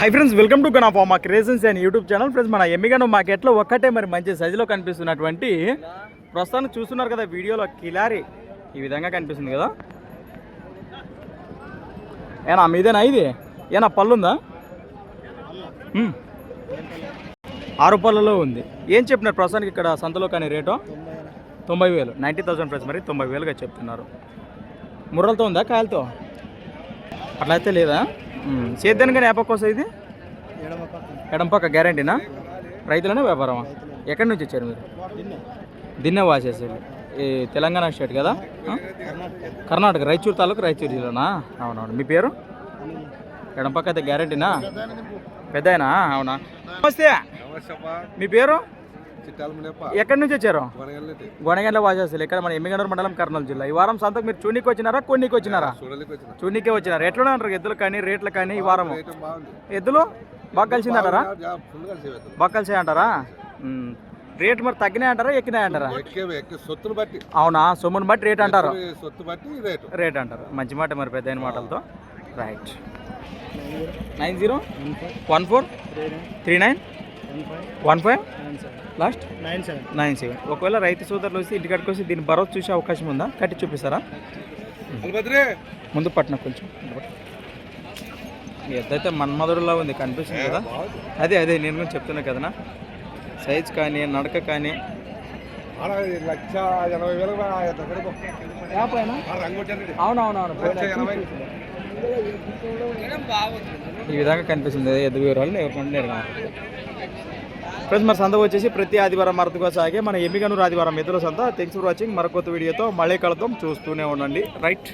Hi friends welcome to గనా మా creations and YouTube channel friends మన ఎమ్మిగను మార్కెట్లో ఒక్కటే మరి మంచి సైజులో కనిపిస్తున్నటువంటి ప్రస్తుతానికి చూస్తున్నారు కదా వీడియోలో కిలారి ఈ విధంగా కనిపిస్తుంది కదా. ఏనా మీదేనా ఇది? ఏనా పళ్ళుందా. ఆరు పళ్ళలో ఉంది. ఏం చెప్పినారు ప్రస్తుతానికి ఇక్కడ సంతలో కానీ రేటు? తొంభై వేలు. నైంటీ థౌసండ్ ప్రైస్ మరి తొంభై వేలుగా చెప్తున్నారు. ముర్రలతో ఉందా కాయలతో? అట్లయితే లేదా? సేద్యానికి కానీ ఏపక్క వస్తుంది ఇది? ఎడంపక్క గ్యారంటీనా? రైతులనే వ్యాపారమా? ఎక్కడి నుంచి వచ్చారు మీరు? దిన్నే వాసేసారు ఈ తెలంగాణ స్టేట్ కదా? కర్ణాటక రాయచూరు తాలూకు రాయచూరు జిల్లానా? అవునవును. మీ పేరు? ఎడంపక్క అయితే గ్యారంటీనా? పెద్ద అవునా. నమస్తే. మీ పేరు? ఎక్కడి నుంచి వచ్చారు? గొనగండ్ల వాసేసారు ఇక్కడ మన ఎమ్మిగనూరు మండలం కర్నూలు జిల్లా. ఈ వారం సంతకు మీరు చూనికి వచ్చినారా కొన్నికి వచ్చినారా? చూనికే వచ్చినారు? ఎట్లా అంటారు ఎద్దులు కానీ రేట్లు కానీ ఈ వారం ఎద్దులు? బాగా కలిసిందంటారా? బాగా కలిసి అంటారా. రేట్ మరి తగ్గినాయి అంటారా ఎక్కినాయి అంటారా? సొత్తులు బట్టి. అవునా? సొమ్ముని బట్టి రేట్ అంటారు. సొత్తు బట్టి రేటు. రేట్ అంటారు. మంచి మాట మరి పెద్ద మాటలతో. Right nine zero one four three nine one five? Last? Nine seven. Nine seven. ఒకవేళ రైతు సోదరులు వచ్చి ఇంటికాడికి వచ్చి దీన్ని భరోసా చూసే అవకాశం ఉందా? కట్టి చూపిస్తారా? ముందు పట్టిన కొంచెం. ఎద్దైతే మన్మధుడులా ఉంది కనిపిస్తుంది కదా? అదే అదే నేను కూడా చెప్తున్నా కదనా? సైజ్ కానీ నడక కానీ. లక్ష ఎనభై వేలు అవునవునవును ఈ విధంగా కనిపిస్తుంది. ఎద్దు వివరాలు ఎవరికంటే ఫ్రెండ్స్ మరి సంత వచ్చేసి ప్రతి ఆదివారం మరతగా సాగే మన ఎమ్మిగనూరు ఆదివారం మిత్రుల సంత. థ్యాంక్స్ ఫర్ వాచింగ్ మరొక వీడియోతో మళ్ళీ కలుద్దాం. చూస్తూనే ఉండండి. రైట్